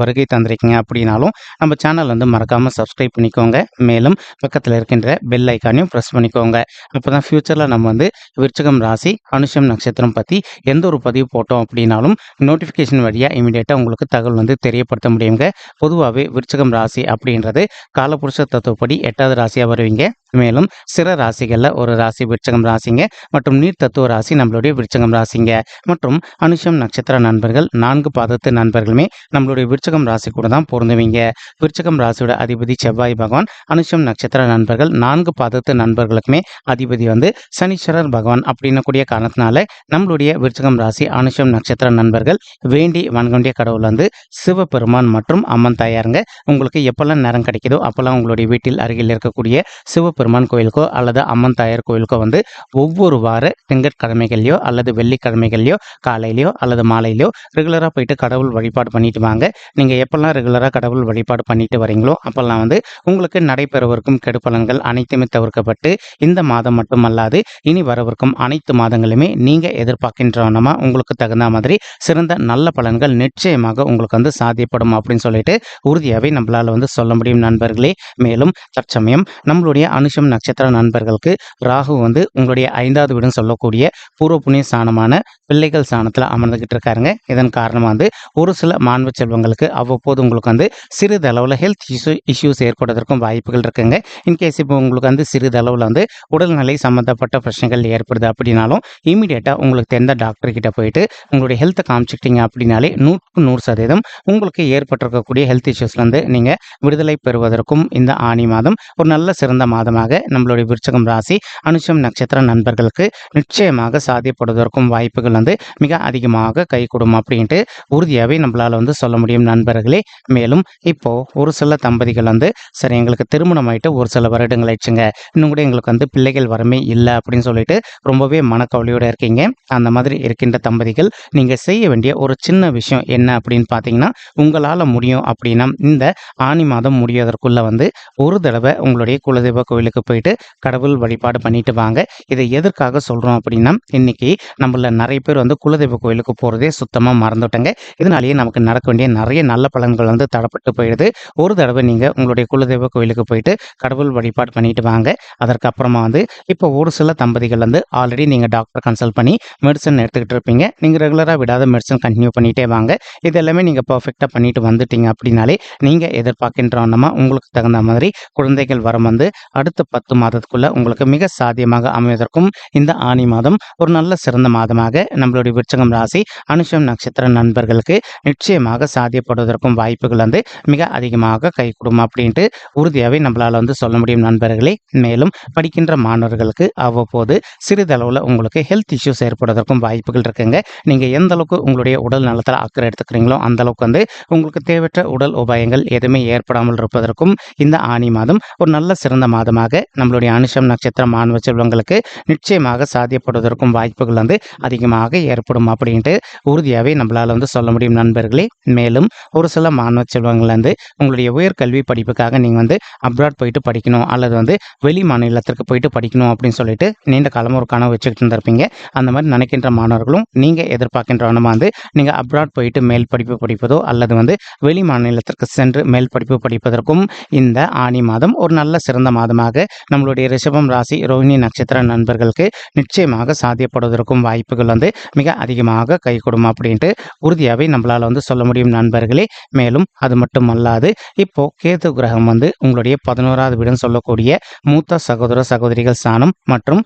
வருகை தந்திருக்கீங்க அப்படின்னாலும் நம்ம சேனல் வந்து மறக்காமல் சப்ஸ்கிரைப் பண்ணிக்கோங்க. மேலும் பக்கத்தில் இருக்கின்ற பெல் ஐக்கானையும் ப்ரெஸ் பண்ணிக்கோங்க. அப்போ தான் ஃப்யூச்சரில் நம்ம வந்து விருச்சகம் ராசி அனுஷம் நட்சத்திரம் பற்றி எந்த ஒரு பதிவு போட்டோம் அப்படின்னாலும் நோட்டிஃபிகேஷன் வழியாக இமீடியட்டாக உங்களுக்கு தகவல் வந்து தெரியப்படுத்த முடியுங்க. பொதுவாகவே விருச்சகம் ராசி அப்படின்றது காலபுருஷ தத்துவப்படி எட்டாவது ராசியாக வருவீங்க. மேலும் சிற ராசிகளில் ஒரு ராசி விருச்சகம் ராசிங்க மற்றும் நீர் தத்துவ ராசி நம்மளுடைய விருச்சகம் ராசிங்க. மற்றும் அனுஷம் நட்சத்திர நண்பர்கள் நான்கு பாதத்து நண்பர்களுமே நம்மளுடைய விருச்சகம் ராசி கூட தான் பொருந்துவீங்க. விருச்சகம் ராசியோட அதிபதி செவ்வாய் பகவான் அனுஷம் நட்சத்திர நண்பர்கள் நான்கு பாதத்து நண்பர்களுக்குமே அதிபதி வந்து சனீஸ்வரர் பகவான் அப்படின்னு கூடிய காரணத்தினால நம்மளுடைய விருச்சகம் ராசி அனுஷம் நட்சத்திர நண்பர்கள் வேண்டி வணங்கண்டிய கடவுள் வந்து சிவபெருமான் மற்றும் அம்மன் தாயாருங்க. உங்களுக்கு எப்பெல்லாம் நேரம் கிடைக்குதோ அப்போல்லாம் உங்களுடைய வீட்டில் அருகில் இருக்கக்கூடிய சிவ பெருமான் கோயிலுக்கோ அல்லது அம்மன் தாயார் கோயிலுக்கோ வந்து ஒவ்வொரு வார திங்கட்கிழமைகள்லையோ அல்லது வெள்ளிக்கிழமைகள்லையோ காலையிலையோ அல்லது மாலையிலையோ ரெகுலராக போயிட்டு கடவுள் வழிபாடு பண்ணிட்டு வாங்க. நீங்கள் எப்பெல்லாம் ரெகுலராக கடவுள் வழிபாடு பண்ணிட்டு வரீங்களோ அப்போல்லாம் வந்து உங்களுக்கு நடைபெறவிருக்கும் கெடுப்பலன்கள் அனைத்துமே தவிர்க்கப்பட்டு இந்த மாதம் மட்டுமல்லாது இனி வரவிருக்கும் அனைத்து மாதங்களுமே நீங்கள் எதிர்பார்க்கின்றனமா உங்களுக்கு தகுந்த மாதிரி சிறந்த நல்ல பலன்கள் நிச்சயமாக உங்களுக்கு வந்து சாத்தியப்படும் அப்படின்னு சொல்லிட்டு உறுதியாகவே நம்மளால் வந்து சொல்ல முடியும் நண்பர்களே. மேலும் தற்சமயம் நம்மளுடைய அனுஷம் நட்சத்திர நண்பர்களுக்கு ராகு வந்து உங்களுடைய ஐந்தாவது வீடுன்னு சொல்லக்கூடிய பூர்வ புண்ணிய ஸ்தானமான பிள்ளைகள் ஸ்தானத்தில் அமர்ந்துகிட்டு இருக்காருங்க. இதன் காரணமாக வந்து ஒரு சில மாணவ செல்வங்களுக்கு அவ்வப்போது உங்களுக்கு வந்து சிறிதளவில் ஹெல்த் இஷ்யூ இஷ்யூஸ் ஏற்படுவதற்கும் வாய்ப்புகள் இருக்குங்க. இன்கேஸ் இப்போ உங்களுக்கு வந்து சிறிதளவில் வந்து உடல்நிலை சம்மந்தப்பட்ட பிரச்சனைகள் ஏற்படுது அப்படின்னாலும் இமீடியட்டாக உங்களுக்கு தெரிந்த டாக்டர் கிட்ட போயிட்டு உங்களுடைய ஹெல்த்தை காமிச்சிக்கிட்டீங்க அப்படின்னாலே நூற்றுக்கு நூறு சதவீதம் உங்களுக்கு ஏற்பட்டிருக்கக்கூடிய ஹெல்த் இஷ்யூஸ்லேருந்து நீங்கள் விடுதலை பெறுவதற்கும் இந்த ஆணி மாதம் ஒரு நல்ல சிறந்த மாதம் மாதமாக நம்மளுடைய விருச்சகம் ராசி அனுஷம் நட்சத்திர நண்பர்களுக்கு நிச்சயமாக சாதியப்படுவதற்கும் வாய்ப்புகள் வந்து மிக அதிகமாக கை கொடுக்கும் அப்படின்ட்டு உறுதியாகவே நம்மளால் வந்து சொல்ல முடியும் நண்பர்களே. மேலும் இப்போ ஒரு சில தம்பதிகள் வந்து சரி எங்களுக்கு திருமணம் ஆயிட்டு ஒரு சில வருடங்கள் ஆயிடுச்சுங்க. இன்னும் கூட எங்களுக்கு வந்து பிள்ளைகள் வரமே இல்லை அப்படின்னு சொல்லிட்டு ரொம்பவே மனக்கவலையோடு இருக்கீங்க. அந்த மாதிரி இருக்கின்ற தம்பதிகள் நீங்கள் செய்ய வேண்டிய ஒரு சின்ன விஷயம் என்ன அப்படின்னு பார்த்தீங்கன்னா உங்களால் முடியும் அப்படின்னா இந்த ஆணி மாதம் முடியதற்குள்ள வந்து ஒரு தடவை உங்களுடைய குலதெய்வ கோயிலுக்கு போயிட்டு கடவுள் வழிபாடு பண்ணிட்டு வாங்க. இதை எதற்காக சொல்கிறோம் அப்படின்னா இன்னைக்கு நம்மள நிறைய பேர் வந்து குலதெய்வ கோயிலுக்கு போகிறதே சுத்தமாக மறந்துட்டங்க. இதனாலேயே நமக்கு நடக்க வேண்டிய நிறைய நல்ல பலன்கள் வந்து தடப்பட்டு போயிடுது. ஒரு தடவை நீங்கள் உங்களுடைய குலதெய்வ கோயிலுக்கு போயிட்டு கடவுள் வழிபாடு பண்ணிட்டு வாங்க. அதற்கப்புறமா வந்து இப்போ ஒரு சில தம்பதிகள் வந்து ஆல்ரெடி நீங்கள் டாக்டர் கன்சல்ட் பண்ணி மெடிசன் எடுத்துக்கிட்டு இருப்பீங்க. நீங்கள் ரெகுலராக விடாத மெடிசன் கண்டினியூ பண்ணிகிட்டே வாங்க. இது எல்லாமே நீங்கள் பர்ஃபெக்டாக பண்ணிட்டு வந்துட்டீங்க அப்படின்னாலே நீங்கள் எதிர்பார்க்கின்ற உங்களுக்கு தகுந்த மாதிரி குழந்தைகள் வரம் வந்து அடுத்த பத்து மாதத்துக்குள்ள உங்களுக்கு மிக சாத்தியமாக அமைவதற்கும் இந்த ஆணி மாதம் ஒரு நல்ல சிறந்த மாதமாக நம்மளுடைய விருச்சகம் ராசி அனுஷம் நட்சத்திர நண்பர்களுக்கு நிச்சயமாக சாத்தியப்படுவதற்கும் வாய்ப்புகள் வந்து மிக அதிகமாக கைகூடும் அப்படின்ட்டு உறுதியாகவே நம்மளால் வந்து சொல்ல முடியும் நண்பர்களே. மேலும் படிக்கின்ற மாணவர்களுக்கு அவ்வப்போது சிறிதளவில் உங்களுக்கு ஹெல்த் இஷ்யூஸ் ஏற்படுவதற்கும் வாய்ப்புகள் இருக்குங்க. நீங்கள் எந்த அளவுக்கு உங்களுடைய உடல் நலத்தில் அக்கறை எடுத்துக்கிறீங்களோ அந்த அளவுக்கு வந்து உங்களுக்கு தேவையற்ற உடல் உபாயங்கள் எதுவுமே ஏற்படாமல் இருப்பதற்கும் இந்த ஆணி மாதம் ஒரு நல்ல சிறந்த மாதமாக நம்மளுடைய அனுஷம் நட்சத்திர மாணவ செல்வங்களுக்கு நிச்சயமாக சாத்தியப்படுவதற்கும் வாய்ப்புகள் வந்து அதிகமாக ஏற்படும் அப்படின்ட்டு உறுதியாகவே நம்மளால் வந்து சொல்ல முடியும் நண்பர்களே. மேலும் ஒரு சில மாணவ செல்வங்கள் வந்து உங்களுடைய உயர்கல்வி படிப்புக்காக நீங்கள் வந்து அப்ராட் போயிட்டு படிக்கணும் அல்லது வந்து வெளி மாநிலத்திற்கு போயிட்டு படிக்கணும் அப்படின்னு சொல்லிட்டு நீண்ட காலம் ஒரு கனவு வச்சுக்கிட்டு இருந்திருப்பீங்க. அந்த மாதிரி நினைக்கின்ற மாணவர்களும் நீங்கள் எதிர்பார்க்கின்றவனமா வந்து நீங்கள் அப்ராட் போயிட்டு மேல் படிப்பு படிப்பதோ அல்லது வந்து வெளி மாநிலத்திற்கு சென்று மேல் படிப்பு படிப்பதற்கும் இந்த ஆணி மாதம் ஒரு நல்ல சிறந்த மாதமாக நம்மளுடைய ரிஷபம் ராசி ரோஹிணி நட்சத்திர நண்பர்களுக்கு நிச்சயமாக சாத்தியப்படுவதற்கும் வாய்ப்புகள் வந்து மிக அதிகமாக கை கொடுக்கும் அப்படின்ட்டு உறுதியாகவே நம்மளால் வந்து சொல்ல முடியும் நண்பர்களே. மேலும் அது மட்டும் அல்லாது இப்போ கேது கிரகம் வந்து உங்களுடைய பதினோராவது வீடுன்னு சொல்லக்கூடிய மூத்த சகோதர சகோதரிகள் ஸ்தானம் மற்றும்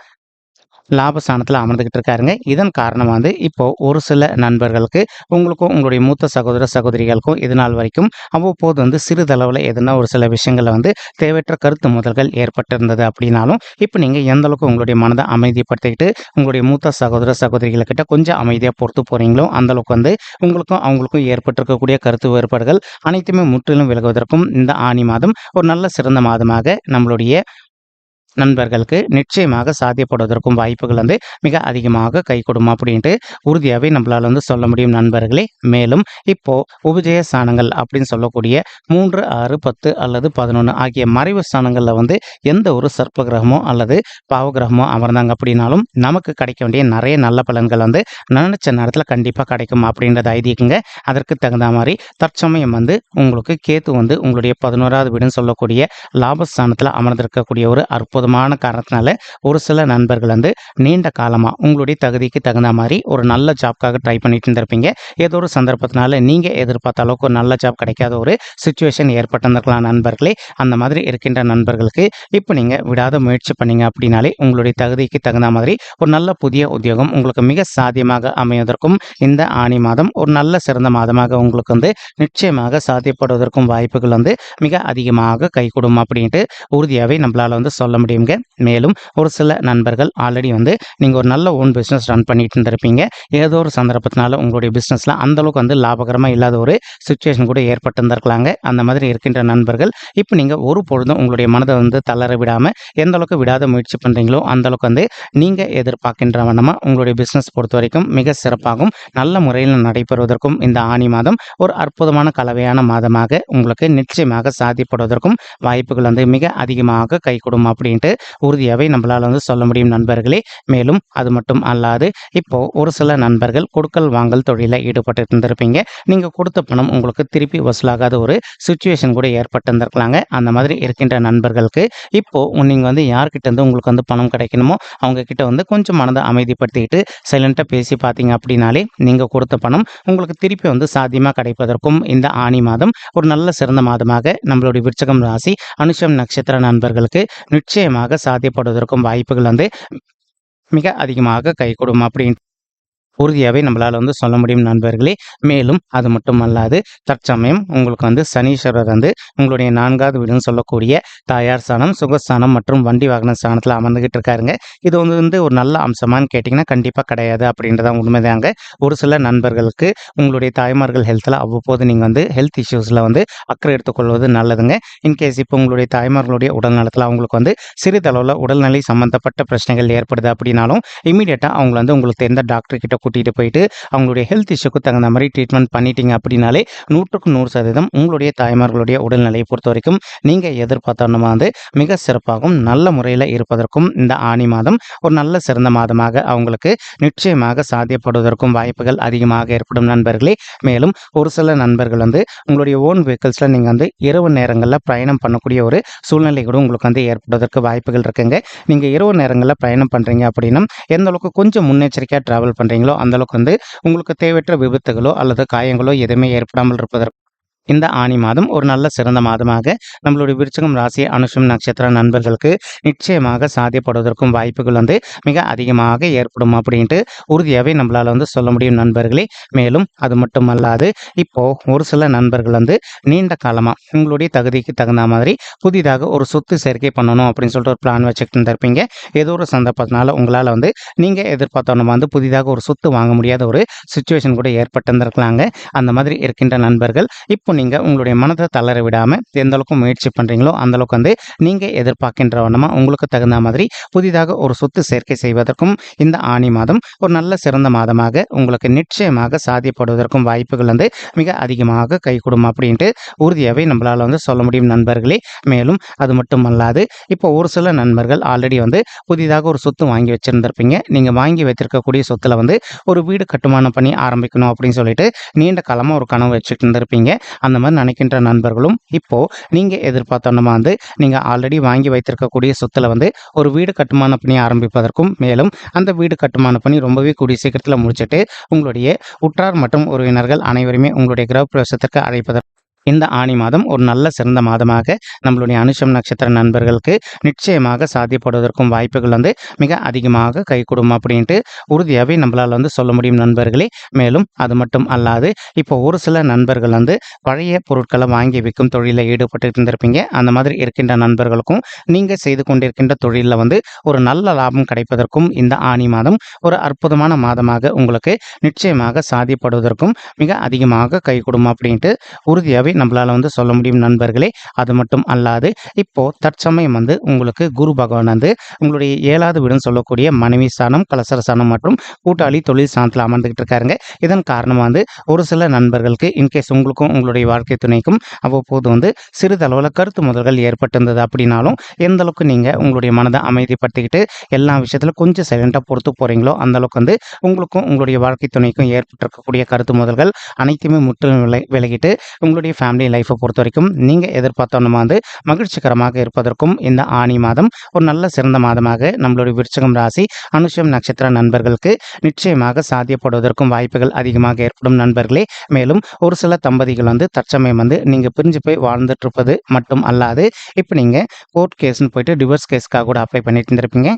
லாபஸ்தானத்தில் அமர்ந்துக்கிட்டு இருக்காருங்க இதன் காரணமாக வந்து இப்போது ஒரு சில நண்பர்களுக்கு உங்களுக்கும் உங்களுடைய மூத்த சகோதர சகோதரிகளுக்கும் இது நாள் வரைக்கும் அவ்வப்போது வந்து சிறிதளவில் எதுனா ஒரு சில விஷயங்களில் வந்து தேவையற்ற கருத்து முதல்கள் ஏற்பட்டிருந்தது அப்படின்னாலும் இப்போ நீங்கள் எந்த அளவுக்கு உங்களுடைய மனதை அமைதிப்படுத்திக்கிட்டு உங்களுடைய மூத்த சகோதர சகோதரிகளுக்கிட்ட கொஞ்சம் அமைதியாக பொறுத்து போகிறீங்களோ அந்தளவுக்கு வந்து உங்களுக்கும் அவங்களுக்கும் ஏற்பட்டிருக்கக்கூடிய கருத்து வேறுபாடுகள் அனைத்துமே முற்றிலும் விலகுவதற்கும் இந்த ஆணி மாதம் ஒரு நல்ல சிறந்த மாதமாக நம்மளுடைய நண்பர்களுக்கு நிச்சயமாக சாத்தியப்படுவதற்கும் வாய்ப்புகள் வந்து மிக அதிகமாக கை கொடுமா அப்படின்ட்டு உறுதியாகவே நம்மளால் வந்து சொல்ல முடியும் நண்பர்களே. மேலும் இப்போ உபஜய ஸ்தானங்கள் அப்படின்னு சொல்லக்கூடிய மூன்று ஆறு பத்து அல்லது பதினொன்று ஆகிய மறைவு ஸ்தானங்களில் வந்து எந்த ஒரு சர்ப்ப கிரகமோ அல்லது பாவ கிரகமோ அமர்ந்தாங்க அப்படின்னாலும் நமக்கு கிடைக்க வேண்டிய நிறைய நல்ல பலன்கள் வந்து நினைச்ச நேரத்தில் கண்டிப்பாக கிடைக்கும் அப்படின்றத ஐதீகங்க. அதற்கு தகுந்த மாதிரி தற்சமயம் வந்து உங்களுக்கு கேத்து வந்து உங்களுடைய பதினோராவது வீடுன்னு சொல்லக்கூடிய லாபஸ்தானத்தில் அமர்ந்திருக்கக்கூடிய ஒரு போதுமான காரணத்தினால ஒரு சில நண்பர்கள் வந்து நீண்ட காலமாக உங்களுடைய தகுதிக்கு தகுந்த மாதிரி ஒரு நல்ல ஜாப்க்காக ட்ரை பண்ணிட்டு இருந்திருப்பீங்க. ஏதோ ஒரு சந்தர்ப்பத்தினால நீங்கள் எதிர்பார்த்த அளவுக்கு ஒரு நல்ல ஜாப் கிடைக்காத ஒரு சுச்சுவேஷன் ஏற்பட்டிருந்திருக்கலாம் நண்பர்களே. அந்த மாதிரி இருக்கின்ற நண்பர்களுக்கு இப்போ நீங்கள் விடாத முயற்சி பண்ணீங்க அப்படின்னாலே உங்களுடைய தகுதிக்கு தகுந்த மாதிரி ஒரு நல்ல புதிய உத்தியோகம் உங்களுக்கு மிக சாத்தியமாக அமைவதற்கும் இந்த ஆணி மாதம் ஒரு நல்ல சிறந்த மாதமாக உங்களுக்கு வந்து நிச்சயமாக சாத்தியப்படுவதற்கும் வாய்ப்புகள் வந்து மிக அதிகமாக கைகூடும் அப்படின்ட்டு உறுதியாகவே நம்மளால் வந்து சொல்ல முடியும். முடியுங்க. மேலும் ஒரு சில நண்பர்கள் ஆல்ரெடி வந்து நீங்கள் ஒரு நல்ல ஓன் பிஸ்னஸ் ரன் பண்ணிட்டு இருந்திருப்பீங்க. ஏதோ ஒரு சந்தர்ப்பத்தினால உங்களுடைய பிஸ்னஸில் அந்தளவுக்கு வந்து லாபகரமாக இல்லாத ஒரு சுச்சுவேஷன் கூட ஏற்பட்டிருந்திருக்கலாங்க. அந்த மாதிரி இருக்கின்ற நண்பர்கள் இப்போ நீங்கள் ஒரு பொழுதும் உங்களுடைய மனதை வந்து தளர விடாமல் எந்த அளவுக்கு விடாத முயற்சி பண்ணுறீங்களோ அந்த அளவுக்கு வந்து நீங்கள் எதிர்பார்க்கின்ற வண்ணமாக உங்களுடைய பிஸ்னஸ் பொறுத்த வரைக்கும் மிக சிறப்பாகவும் நல்ல முறையில் நடைபெறுவதற்கும் இந்த ஆணி மாதம் ஒரு அற்புதமான கலவையான மாதமாக உங்களுக்கு நிச்சயமாக சாதிப்படுவதற்கும் வாய்ப்புகள் வந்து மிக அதிகமாக கைகூடும் அப்படின்ட்டு உறுதியாகவே நம்மளால் வந்து சொல்ல முடியும் நண்பர்களே. மேலும் அது மட்டும் அல்லாது இப்போ ஒரு சில நண்பர்கள் கொடுக்கல் வாங்கல் தொழிலில் ஈடுபட்டு இருந்திருப்பீங்க நீங்கள் கொடுத்த பணம் உங்களுக்கு திருப்பி வசூலாகாத ஒரு சுச்சுவேஷன் கூட ஏற்பட்டிருந்திருக்கலாங்க. அந்த மாதிரி இருக்கின்ற நண்பர்களுக்கு இப்போது நீங்கள் வந்து யார்கிட்ட இருந்து உங்களுக்கு வந்து பணம் கிடைக்கணுமோ அவங்கக்கிட்ட வந்து கொஞ்சம் மனதை அமைதிப்படுத்திக்கிட்டு சைலண்ட்டாக பேசி பார்த்தீங்க அப்படின்னாலே நீங்கள் கொடுத்த பணம் உங்களுக்கு திருப்பி வந்து சாத்தியமாக கிடைப்பதற்கும் இந்த ஆணி மாதம் ஒரு நல்ல சிறந்த மாதமாக நம்மளுடைய விருச்சகம் ராசி அனுஷம் நட்சத்திர நண்பர்களுக்கு நிச்சயம் நிச்சயமாக சாத்தியப்படுவதற்கும் வாய்ப்புகள் வந்து மிக அதிகமாக கைகூடும் அப்படின்ட்டு உறுதியாகவே நம்மளால் வந்து சொல்ல முடியும் நண்பர்களே. மேலும் அது மட்டும் அல்லாது தற்சமயம் உங்களுக்கு வந்து சனீஸ்வரர் வந்து உங்களுடைய நான்காவது வீடுன்னு சொல்லக்கூடிய தாயார் ஸ்தானம் சுகஸ்தானம் மற்றும் வண்டி வாகன ஸ்தானத்தில் அமர்ந்துகிட்டு இருக்காருங்க. இது வந்து வந்து ஒரு நல்ல அம்சமான்னு கேட்டிங்கன்னா கண்டிப்பாக கிடையாது அப்படின்றதான் உண்மைதாங்க. ஒரு சில நண்பர்களுக்கு உங்களுடைய தாய்மார்கள் ஹெல்த்தில் அவ்வப்போது நீங்கள் வந்து ஹெல்த் இஷ்யூஸில் வந்து அக்கறை எடுத்துக்கொள்வது நல்லதுங்க. இன்கேஸ் இப்போ உங்களுடைய தாய்மார்களுடைய உடல் நலத்தில் அவங்களுக்கு வந்து சிறிதளவில் உடல்நிலை சம்மந்தப்பட்ட பிரச்சனைகள் ஏற்படுது அப்படின்னாலும் இமீடியட்டாக அவங்க வந்து உங்களுக்கு எந்த டாக்டர் கிட்ட கூட்டிகிட்டு போயிட்டு அவங்களுடைய ஹெல்த் இஷ்யூக்கு தகுந்த மாதிரி ட்ரீட்மெண்ட் பண்ணிட்டீங்க அப்படின்னாலே நூற்றுக்கு நூறு சதவீதம் உங்களுடைய தாய்மார்களுடைய உடல்நிலையை பொறுத்த வரைக்கும் நீங்கள் எதிர்பார்த்தோன்னா வந்து மிக சிறப்பாகவும் நல்ல முறையில் இருப்பதற்கும் இந்த ஆணி மாதம் ஒரு நல்ல சிறந்த மாதமாக அவங்களுக்கு நிச்சயமாக சாத்தியப்படுவதற்கும் வாய்ப்புகள் அதிகமாக ஏற்படும் நண்பர்களே. மேலும் ஒரு சில நண்பர்கள் வந்து உங்களுடைய ஓன் வெஹிக்கிள்ஸில் நீங்கள் வந்து இரவு நேரங்களில் பயணம் பண்ணக்கூடிய ஒரு சூழ்நிலை கூட உங்களுக்கு வந்து ஏற்படுவதற்கு வாய்ப்புகள் இருக்குங்க. நீங்கள் இரவு நேரங்களில் பயணம் பண்ணுறீங்க அப்படின்னா எந்த அளவுக்கு கொஞ்சம் முன்னெச்சரிக்கையாக ட்ராவல் பண்ணுறீங்களோ அந்தளவுக்கு வந்து உங்களுக்கு தேவையற்ற விபத்துகளோ அல்லது காயங்களோ எதுவுமே ஏற்படாமல் இருப்பதற்கு இந்த ஆணி மாதம் ஒரு நல்ல சிறந்த மாதமாக நம்மளுடைய விருச்சகம் ராசி அனுஷம் நட்சத்திர நண்பர்களுக்கு நிச்சயமாக சாத்தியப்படுவதற்கும் வாய்ப்புகள் வந்து மிக அதிகமாக ஏற்படும் அப்படின்ட்டு உறுதியாகவே நம்மளால் வந்து சொல்ல முடியும் நண்பர்களே. மேலும் அது மட்டும் அல்லாது இப்போ ஒரு சில நண்பர்கள் வந்து நீண்ட காலமாக உங்களுடைய தகுதிக்கு தகுந்த மாதிரி புதிதாக ஒரு சொத்து சேர்க்கை பண்ணணும் அப்படின்னு சொல்லிட்டு ஒரு பிளான் வச்சுக்கிட்டு இருப்பீங்க ஏதோ ஒரு சந்தர்ப்பத்தினால உங்களால் வந்து நீங்கள் எதிர்பார்த்தோம் வந்து புதிதாக ஒரு சொத்து வாங்க முடியாத ஒரு சுச்சுவேஷன் கூட ஏற்பட்டிருந்திருக்கலாங்க. அந்த மாதிரி இருக்கின்ற நண்பர்கள் இப்போ நீங்கள் உங்களுடைய மனதை தளர விடாமல் எந்த அளவுக்கு முயற்சி பண்ணுறீங்களோ அந்த அளவுக்கு வந்து நீங்கள் எதிர்பார்க்கின்ற வண்ணமாக உங்களுக்கு தகுந்த மாதிரி புதிதாக ஒரு சொத்து சேர்க்கை செய்வதற்கும் இந்த ஆணி மாதம் ஒரு நல்ல சிறந்த மாதமாக உங்களுக்கு நிச்சயமாக சாத்தியப்படுவதற்கும் வாய்ப்புகள் வந்து மிக அதிகமாக கைகூடும் அப்படின்ட்டு உறுதியாகவே நம்மளால் வந்து சொல்ல முடியும் நண்பர்களே. மேலும் அது மட்டும் அல்லாது இப்போ ஒரு சில நண்பர்கள் ஆல்ரெடி வந்து புதிதாக ஒரு சொத்து வாங்கி வச்சுருந்துருப்பீங்க. நீங்கள் வாங்கி வைத்திருக்கக்கூடிய சொத்தில் வந்து ஒரு வீடு கட்டுமானம் பண்ணி ஆரம்பிக்கணும் அப்படின்னு சொல்லிட்டு நீண்ட காலமாக ஒரு கனவு வச்சுட்டு இருந்திருப்பீங்க அந்த மாதிரி நினைக்கின்ற நண்பர்களும் இப்போது நீங்கள் எதிர்பார்த்தோன்னா வந்து நீங்கள் ஆல்ரெடி வாங்கி வைத்திருக்கக்கூடிய சொத்தில் வந்து ஒரு வீடு கட்டுமான பணி ஆரம்பிப்பதற்கும் மேலும் அந்த வீடு கட்டுமான பணி ரொம்பவே கூடிய சீக்கிரத்தில் முடிச்சுட்டு உங்களுடைய உற்றார் மற்றும் உறவினர்கள் அனைவருமே உங்களுடைய கிரகப்பிரவேசத்திற்கு அழைப்பதற்கு இந்த ஆணி மாதம் ஒரு நல்ல சிறந்த மாதமாக நம்மளுடைய அனுஷம் நட்சத்திர நண்பர்களுக்கு நிச்சயமாக சாத்தியப்படுவதற்கும் வாய்ப்புகள் வந்து மிக அதிகமாக கை கொடுக்கும் அப்படின்ட்டு உறுதியாகவே நம்மளால் வந்து சொல்ல முடியும் நண்பர்களே. மேலும் அது மட்டும் அல்லாது இப்போ ஒரு சில நண்பர்கள் வந்து பழைய பொருட்களை வாங்கி விற்கும் தொழிலில் ஈடுபட்டு இருந்திருப்பீங்க. அந்த மாதிரி இருக்கின்ற நண்பர்களுக்கும் நீங்கள் செய்து கொண்டிருக்கின்ற தொழிலில் வந்து ஒரு நல்ல லாபம் கிடைப்பதற்கும் இந்த ஆணி மாதம் ஒரு அற்புதமான மாதமாக உங்களுக்கு நிச்சயமாக சாதிப்படுவதற்கும் மிக அதிகமாக கை கொடுக்கும் அப்படின்ட்டு உறுதியாகவே நம்மளால் வந்து சொல்ல முடியும் நண்பர்களே. அது மட்டும் அல்லாது இப்போது தற்சமயம் வந்து உங்களுக்கு குரு பகவான் வந்து உங்களுடைய ஏழாவது வீடுன்னு சொல்லக்கூடிய மனைவி ஸ்தானம் கலசர ஸ்தானம் மற்றும் கூட்டாளி தொழில் ஸ்தானத்தில் அமர்ந்துக்கிட்டு இருக்காருங்க. இதன் காரணமாக வந்து ஒரு சில நண்பர்களுக்கு இன்கேஸ் உங்களுக்கும் உங்களுடைய வாழ்க்கை துணைக்கும் அவ்வப்போது வந்து சிறிதளவில் கருத்து முதல்கள் ஏற்பட்டிருந்தது அப்படின்னாலும் எந்த அளவுக்கு நீங்கள் உங்களுடைய மனதை அமைதிப்படுத்திக்கிட்டு எல்லா விஷயத்திலும் கொஞ்சம் சைலண்டாக பொறுத்து போகிறீங்களோ அந்தளவுக்கு வந்து உங்களுக்கும் உங்களுடைய வாழ்க்கை துணைக்கும் ஏற்பட்டிருக்கக்கூடிய கருத்து முதல்கள் அனைத்துமே முற்றிலும் விலை விலகிட்டு உங்களுடைய ஃபேமிலி லைஃப்பை பொறுத்த வரைக்கும் நீங்கள் எதிர்பார்த்தோன்னு வந்து மகிழ்ச்சிகரமாக இருப்பதற்கும் இந்த ஆணி மாதம் ஒரு நல்ல சிறந்த மாதமாக நம்மளுடைய விருச்சகம் ராசி அனுஷம் நட்சத்திர நண்பர்களுக்கு நிச்சயமாக சாத்தியப்படுவதற்கும் வாய்ப்புகள் அதிகமாக ஏற்படும் நண்பர்களே. மேலும் ஒரு சில தம்பதிகள் வந்து தற்சமயம் வந்து நீங்கள் பிரிஞ்சு போய் வாழ்ந்துட்டு இருப்பது மட்டும் அல்லாது இப்போ நீங்கள் கோர்ட் கேஸ்னு போயிட்டு டிவோர்ஸ் கேஸ்க்காக கூட அப்ளை பண்ணிட்டு இருந்திருப்பீங்க.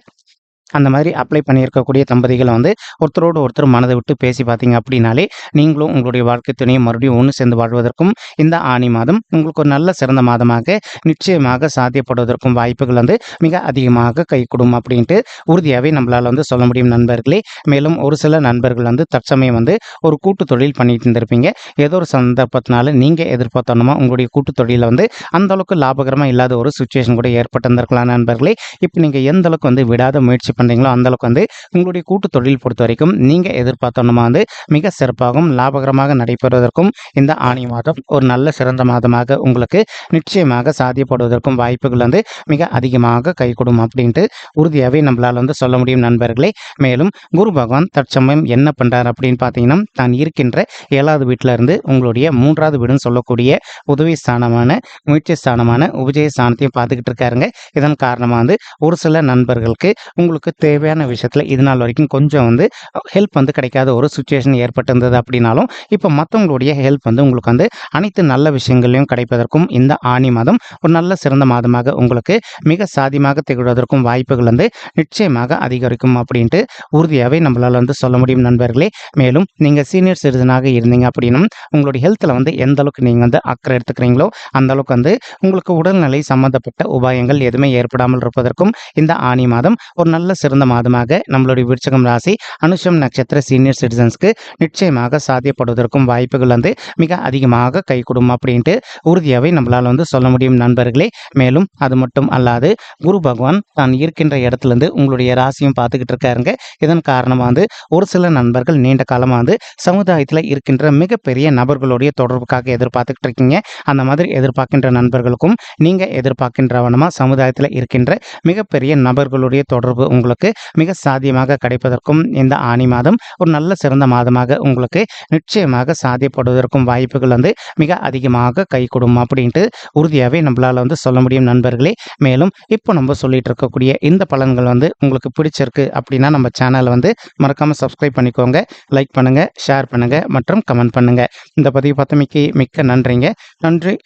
அந்த மாதிரி அப்ளை பண்ணியிருக்கக்கூடிய தம்பதிகளை வந்து ஒருத்தரோடு ஒருத்தர் மனதை விட்டு பேசி பார்த்தீங்க அப்படின்னாலே நீங்களும் உங்களுடைய வாழ்க்கை துணையும் மறுபடியும் ஒன்று சேர்ந்து வாழ்வதற்கும் இந்த ஆணி மாதம் உங்களுக்கு ஒரு நல்ல சிறந்த மாதமாக நிச்சயமாக சாத்தியப்படுவதற்கும் வாய்ப்புகள் வந்து மிக அதிகமாக கை அப்படின்ட்டு உறுதியாகவே நம்மளால் வந்து சொல்ல முடியும் நண்பர்களே. மேலும் ஒரு சில நண்பர்கள் வந்து தற்சமயம் வந்து ஒரு கூட்டு தொழில் பண்ணிட்டு இருந்திருப்பீங்க. ஏதோ ஒரு சந்தர்ப்பத்தினால நீங்கள் எதிர்பார்த்தோன்னா உங்களுடைய கூட்டு தொழிலில் வந்து அந்த அளவுக்கு லாபகரமாக இல்லாத ஒரு சுச்சுவேஷன் கூட ஏற்பட்டிருந்திருக்கலாம் நண்பர்களே. இப்போ நீங்கள் எந்த அளவுக்கு வந்து விடாத முயற்சி பண்ண பண்ணுறீங்களோ அந்த அளவுக்கு வந்து உங்களுடைய கூட்டு தொழில் பொறுத்த வரைக்கும் நீங்கள் எதிர்பார்த்தோன்னா வந்து மிக சிறப்பாகவும் லாபகரமாக நடைபெறுவதற்கும் இந்த ஆணி மாதம் ஒரு நல்ல சிறந்த மாதமாக உங்களுக்கு நிச்சயமாக சாத்தியப்படுவதற்கும் வாய்ப்புகள் வந்து மிக அதிகமாக கைகூடும் அப்படின்ட்டு உறுதியாகவே நம்மளால் வந்து சொல்ல முடியும் நண்பர்களே. மேலும் குரு பகவான் தற்சமயம் என்ன பண்ணுறார் அப்படின்னு பார்த்தீங்கன்னா தான் இருக்கின்ற ஏழாவது வீட்டில் இருந்து உங்களுடைய மூன்றாவது வீடுன்னு சொல்லக்கூடிய உதவி ஸ்தானமான முயற்சி ஸ்தானமான உபஜய ஸ்தானத்தையும் பார்த்துக்கிட்டு இருக்காருங்க. இதன் காரணமாக வந்து ஒரு சில நண்பர்களுக்கு உங்களுக்கு தேவையான விஷயத்தில் இது நாள் வரைக்கும் கொஞ்சம் வந்து ஹெல்ப் வந்து கிடைக்காத ஒரு சுச்சுவேஷன் ஏற்பட்டிருந்தது அப்படின்னாலும் இப்போ மற்றவங்களுடைய ஹெல்ப் வந்து உங்களுக்கு வந்து அனைத்து நல்ல விஷயங்களையும் கிடைப்பதற்கும் இந்த ஆணி மாதம் ஒரு நல்ல சிறந்த மாதமாக உங்களுக்கு மிக சாதியமாக திகழ்வதற்கும் வாய்ப்புகள் வந்து நிச்சயமாக அதிகரிக்கும் அப்படின்ட்டு உறுதியாகவே நம்மளால் வந்து சொல்ல முடியும் நண்பர்களே. மேலும் நீங்கள் சீனியர் சிட்டிசனாக இருந்தீங்க அப்படின்னும் உங்களுடைய ஹெல்த்தில் வந்து எந்த அளவுக்கு நீங்கள் வந்து அக்கறை எடுத்துக்கிறீங்களோ அந்த அளவுக்கு வந்து உங்களுக்கு உடல்நிலை சம்பந்தப்பட்ட உபாயங்கள் எதுவுமே ஏற்படாமல் இருப்பதற்கும் இந்த ஆணி மாதம் ஒரு நல்ல சிறந்த மாதமாக நம்மளுடைய விருச்சகம் ராசி அனுஷம் நட்சத்திர சீனியர் சிட்டிசன்ஸ்க்கு நிச்சயமாக சாத்தியப்படுவதற்கும் வாய்ப்புகள் வந்து மிக அதிகமாக கை கொடுக்கும் அப்படின்ட்டு உறுதியாகவே நம்மளால் வந்து சொல்ல முடியும் நண்பர்களே. மேலும் அது மட்டும் அல்லாது குரு பகவான் தான் இருக்கின்ற இடத்துலேருந்து உங்களுடைய ராசியும் பார்த்துக்கிட்டு இருக்காருங்க. இதன் காரணமாக வந்து ஒரு சில நண்பர்கள் நீண்ட காலமாக வந்து சமுதாயத்தில் இருக்கின்ற மிகப்பெரிய நபர்களுடைய தொடர்புக்காக எதிர்பார்த்துக்கிட்டு இருக்கீங்க. அந்த மாதிரி எதிர்பார்க்கின்ற நண்பர்களுக்கும் நீங்கள் எதிர்பார்க்கின்றவனமாக சமுதாயத்தில் இருக்கின்ற மிகப்பெரிய நபர்களுடைய தொடர்பு உங்களுக்கு மிக சாத்தியமாக கிடைப்பதற்கும் இந்த ஆணி மாதம் ஒரு நல்ல சிறந்த மாதமாக உங்களுக்கு நிச்சயமாக சாத்தியப்படுவதற்கும் வாய்ப்புகள் வந்து மிக அதிகமாக கை கொடுக்கும் அப்படின்ட்டு உறுதியாகவே நம்மளால் வந்து சொல்ல முடியும் நண்பர்களே. மேலும் இப்போ நம்ம சொல்லிட்டு இருக்கக்கூடிய இந்த பலன்கள் வந்து உங்களுக்கு பிடிச்சிருக்கு அப்படின்னா நம்ம சேனலை வந்து மறக்காமல் சப்ஸ்கிரைப் பண்ணிக்கோங்க லைக் பண்ணுங்கள் ஷேர் பண்ணுங்கள் மற்றும் கமெண்ட் பண்ணுங்கள் இந்த பதிவு பார்த்தமைக்கு மிக்க நன்றிங்க. நன்றி.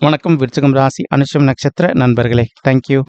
வணக்கம். விருச்சகம் ராசி அனுஷம் நட்சத்திர நண்பர்களே. தேங்க்யூ